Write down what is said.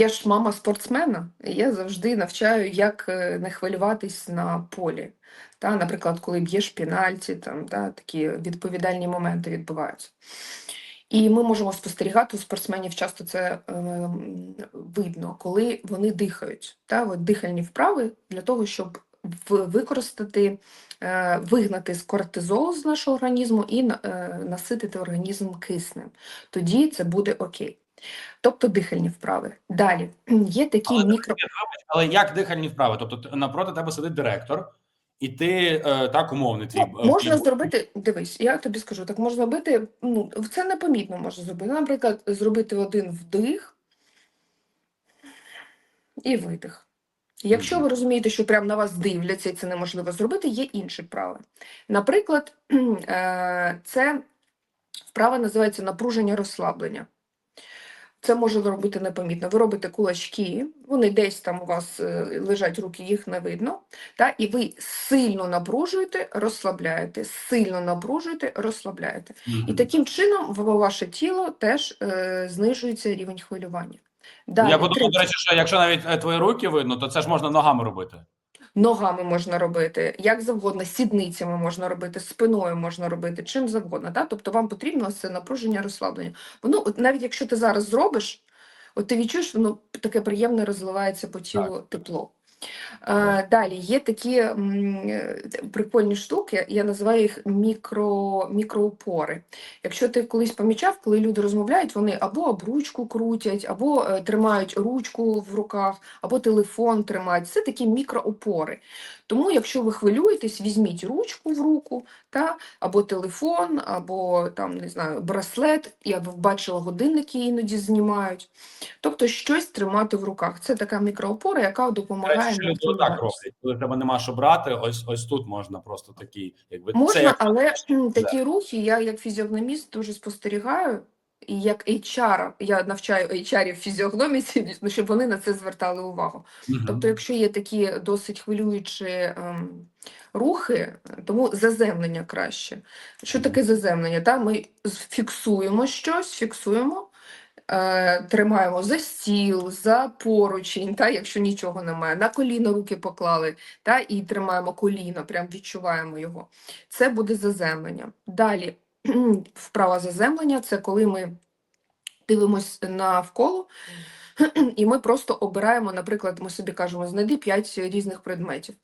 я ж мама спортсмена, і я завжди навчаю, як е, не хвилюватись на полі. Та, наприклад, коли б'єш пенальті, там, та, такі відповідальні моменти відбуваються. І ми можемо спостерігати у спортсменів часто це ем, видно, коли вони дихають. Та, от дихальні вправи для того, щоб використати, е, вигнати з кортизолу з нашого організму і е, наситити організм киснем. Тоді це буде окей. Тобто дихальні вправи. Далі є такі Але, мікро. але як дихальні вправи? Тобто напроти тебе сидить директор, і ти е, так умовний твій. Ну, е, можна твій- зробити, дивись, я тобі скажу, так можна робити, ну, це непомітно можна зробити. Наприклад, зробити один вдих і видих. Якщо ви розумієте, що прямо на вас дивляться і це неможливо зробити, є інші вправи. Наприклад, е, це вправа називається напруження розслаблення. Це може робити непомітно. Ви робите кулачки, вони десь там у вас е, лежать руки, їх не видно. Та, і ви сильно напружуєте, розслабляєте, сильно напружуєте, розслабляєте. І таким чином в- ваше тіло теж е, знижується рівень хвилювання. Далі, Я подумав, до речі, що якщо навіть е, твої руки видно, то це ж можна ногами робити. Ногами можна робити, як завгодно, сідницями можна робити, спиною можна робити, чим завгодно. Так? Тобто вам потрібно це напруження, розслаблення. Воно, от навіть якщо ти зараз зробиш, от ти відчуєш, воно таке приємне розливається по тілу тепло. Далі є такі е, прикольні штуки, я називаю їх мікро, мікроупори. Якщо ти колись помічав, коли люди розмовляють, вони або об ручку крутять, або е, тримають ручку в руках, або телефон тримають. Це такі мікроупори. Тому, якщо ви хвилюєтесь, візьміть ручку в руку, та, або телефон, або там, не знаю, браслет. Я бачила годинники іноді знімають. Тобто щось тримати в руках. Це така мікроопора, яка допомагає. Що люди отак роблять. Коли тебе нема що брати, ось ось тут можна просто такі, якби це Можна, як але такі рухи я як фізіогноміст дуже спостерігаю. І як HR, я навчаю HR фізіогноміці, ну, щоб вони на це звертали увагу. Мгм. Тобто, якщо є такі досить хвилюючі ем, рухи, тому заземлення краще. Що таке заземлення? Та? Ми фіксуємо щось, фіксуємо, тримаємо за стіл, за поручень, та? якщо нічого немає, на коліно руки поклали та? і тримаємо коліно, прям відчуваємо його. Це буде заземлення. Далі вправа заземлення це коли ми дивимось навколо. І ми просто обираємо, наприклад, ми собі кажемо, знайди 5 різних предметів.